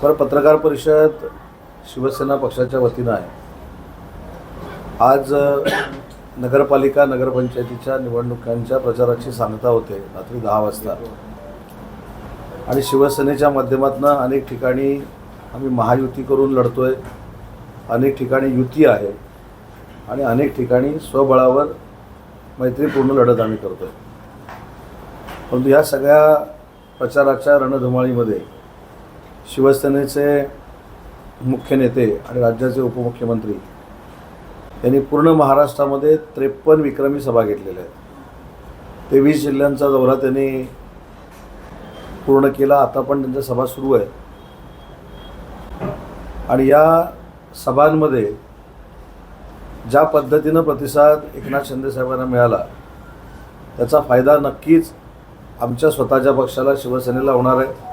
Sir पत्रकार परिषद शिवसेना पक्षाच्या वतीनं आहे. आज नगरपालिका नगरपंचायतीच्या निवडणुकांच्या प्रचाराची सांगता होते रात्री दहा वाजता. आणि शिवसेनेच्या माध्यमातून अनेक ठिकाणी आम्ही महायुती करून लढतोय. अनेक ठिकाणी युती आहे. आणि अनेक ठिकाणी स्वबळावर मैत्रीपूर्ण लढत आम्ही करतो आहे परंतु या सगळ्या प्रचाराच्या रणधुमाळीमध्ये शिवसेनेचे मुख्य नेते आणि राज्याचे उपमुख्यमंत्री यांनी पूर्ण महाराष्ट्रामध्ये त्रेपन्न विक्रमी सभा घेतलेल्या आहेत. तेवीस जिल्ह्यांचा दौरा त्यांनी पूर्ण केला. आता पण त्यांच्या सभा सुरू आहे आणि या सभांमध्ये ज्या पद्धतीनं प्रतिसाद एकनाथ शिंदे साहेबांना मिळाला त्याचा फायदा नक्कीच आमच्या स्वतःच्या पक्षाला शिवसेनेला होणार आहे.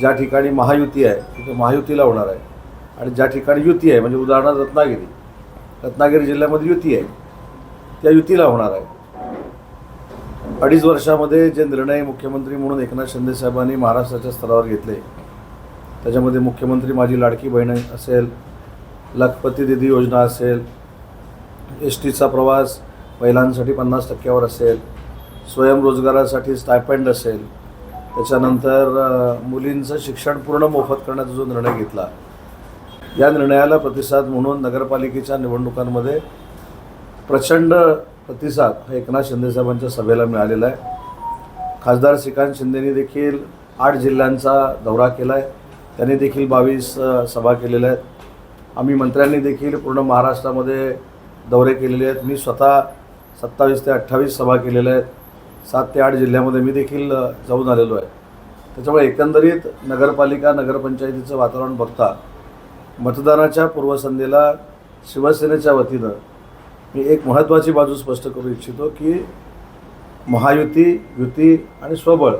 ज्या ठिकाणी महायुती आहे तिथे महायुतीला होणार आहे. आणि ज्या ठिकाणी युती आहे म्हणजे उदाहरणार्थ रत्नागिरी. रत्नागिरी जिल्ह्यामध्ये युती आहे. त्या युतीला होणार आहे. अडीच वर्षामध्ये जे निर्णय मुख्यमंत्री म्हणून एकनाथ शिंदे साहेबांनी महाराष्ट्राच्या स्तरावर घेतले त्याच्यामध्ये मुख्यमंत्री माझी लाडकी बहीण असेल लखपती दिदी योजना असेल एस टीचा प्रवास महिलांसाठी पन्नास टक्क्यावर असेल स्वयंरोजगारासाठी स्टायपेंड असेल त्याच्यानंतर मुलींचं शिक्षण पूर्ण मोफत करण्याचा जो निर्णय घेतला या निर्णयाला प्रतिसाद म्हणून नगरपालिकेच्या निवडणुकांमध्ये प्रचंड प्रतिसाद हा एकनाथ शिंदेसाहेबांच्या सभेला मिळालेला आहे. खासदार श्रीकांत शिंदेनी देखील आठ जिल्ह्यांचा दौरा केला आहे त्यांनी देखील बावीस सभा केलेल्या आहेत. आम्ही मंत्र्यांनी देखील पूर्ण महाराष्ट्रामध्ये दौरे केलेले आहेत. मी स्वतः सत्तावीस ते अठ्ठावीस सभा केलेल्या आहेत. सात ते आठ जिल्ह्यामध्ये मी देखील जाऊन आलेलो आहे. त्याच्यामुळे एकंदरीत नगरपालिका नगरपंचायतीचं वातावरण बघता मतदानाच्या पूर्वसंध्येला शिवसेनेच्या वतीनं मी एक महत्त्वाची बाजू स्पष्ट करू इच्छितो की महायुती युती आणि स्वबळ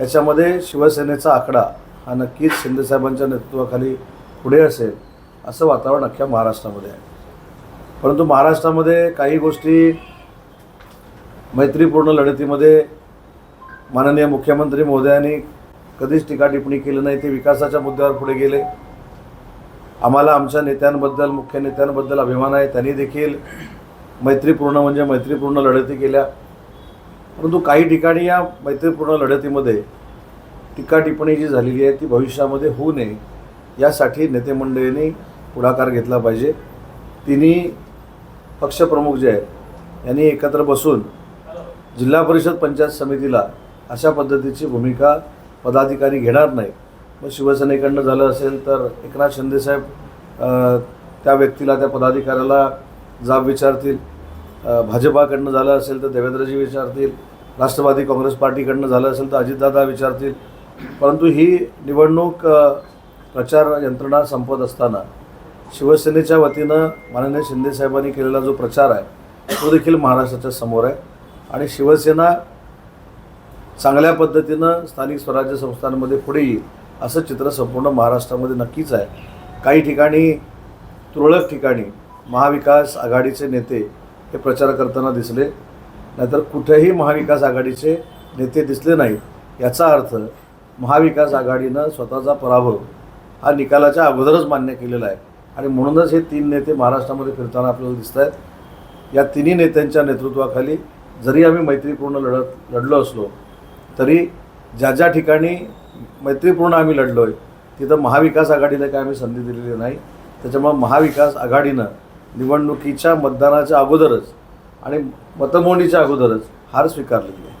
याच्यामध्ये शिवसेनेचा आकडा हा नक्कीच शिंदेसाहेबांच्या नेतृत्वाखाली पुढे असेल असं वातावरण अख्ख्या महाराष्ट्रामध्ये आहे. परंतु महाराष्ट्रामध्ये काही गोष्टी मैत्रीपूर्ण लढतीमध्ये माननीय मुख्यमंत्री महोदयांनी कधीच टीका टिप्पणी केली नाही ते विकासाच्या मुद्द्यावर पुढे गेले. आम्हाला आमच्या नेत्यांबद्दल मुख्य नेत्यांबद्दल अभिमान आहे. त्यांनी देखील मैत्रीपूर्ण म्हणजे मैत्रीपूर्ण लढती केल्या. परंतु काही ठिकाणी या मैत्रीपूर्ण लढतीमध्ये टीका टिप्पणी जी झालेली आहे ती भविष्यामध्ये होऊ नये यासाठी नेतेमंडळींनी पुढाकार घेतला पाहिजे. तिन्ही पक्षप्रमुख जे आहेत यांनी एकत्र बसून जिल्हा परिषद पंचायत समितीला अशा पद्धतीची भूमिका पदाधिकारी घेणार नाही मग शिवसेनेकडनं झालं असेल तर एकनाथ शिंदेसाहेब त्या व्यक्तीला त्या पदाधिकाऱ्याला जाब विचारतील. भाजपाकडनं झालं असेल तर देवेंद्रजी विचारतील. राष्ट्रवादी काँग्रेस पार्टीकडनं झालं असेल तर अजितदादा विचारतील. परंतु ही निवडणूक प्रचार यंत्रणा संपत असताना शिवसेनेच्या वतीनं माननीय शिंदेसाहेबांनी केलेला जो प्रचार आहे तो देखील महाराष्ट्राच्या समोर आहे. आणि शिवसेना चांगल्या पद्धतीनं स्थानिक स्वराज्य संस्थांमध्ये पुढे येईल असं चित्र संपूर्ण महाराष्ट्रामध्ये नक्कीच आहे. काही ठिकाणी तुरळक ठिकाणी महाविकास आघाडीचे नेते हे प्रचार करताना दिसले नाहीतर कुठेही महाविकास आघाडीचे नेते दिसले नाहीत याचा अर्थ महाविकास आघाडीनं स्वतःचा पराभव हा निकालाच्या अगोदरच मान्य केलेला आहे. आणि म्हणूनच हे तीन नेते महाराष्ट्रामध्ये फिरताना आपल्याला दिसत आहेत या तिन्ही नेत्यांच्या नेतृत्वाखाली जरी आम्ही मैत्रीपूर्ण लढत लढलो असलो तरी ज्या ज्या ठिकाणी मैत्रीपूर्ण आम्ही लढलो आहे तिथं महाविकास आघाडीला काय आम्ही संधी दिलेली नाही. त्याच्यामुळं महाविकास आघाडीनं निवडणुकीच्या मतदानाच्या अगोदरच आणि मतमोडीच्या अगोदरच हार स्वीकारलेली आहे.